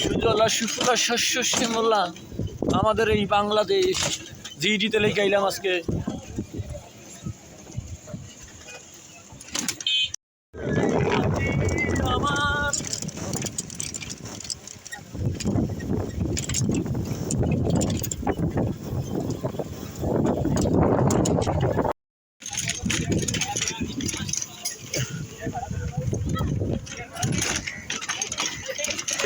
সুজলা সুফলা শস্য শ্যামলা আমাদের এই বাংলাদেশ জিডিতে লেগে আজকে।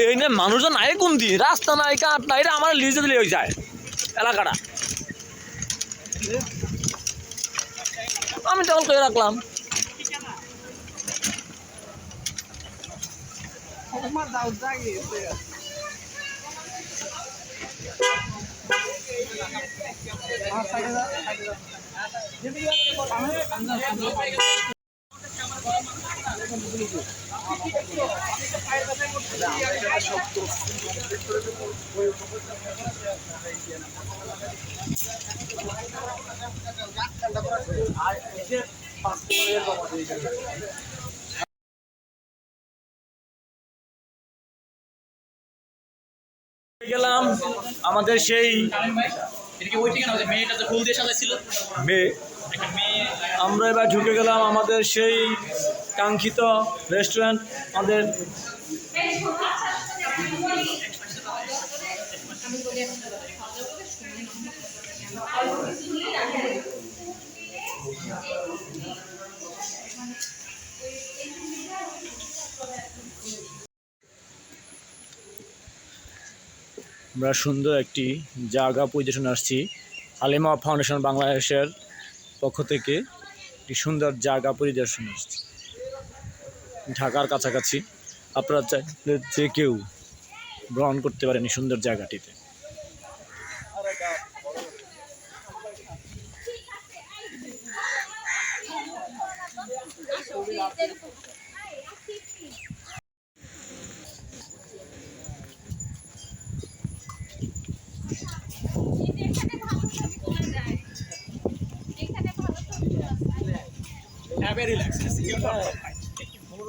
এই নে, মানুষজন নাই কোন দিন রাস্তা নাই, কাঠ নাই, এটা আমার লিজে দিলে হয়ে যায়, এলাকাটা। আমি তখন করে রাখলাম। গেলাম আমাদের সেই যে দিয়ে মেয়ে আমরা এবার ঢুকে গেলাম আমাদের সেই কাঙ্ক্ষিত রেস্টুরেন্ট আমাদের। আমরা সুন্দর একটি জায়গা পরিদর্শন আসছি। আলিমা ফাউন্ডেশন বাংলাদেশের পক্ষ থেকে একটি সুন্দর জায়গা পরিদর্শন আসছি। ঢাকার কাছাকাছি। আপনারা চাইলে যে কেউ ভ্রমণ করতে পারেন এই সুন্দর জায়গাটিতে। হ্যাঁ ভেরি রিল্যাক্স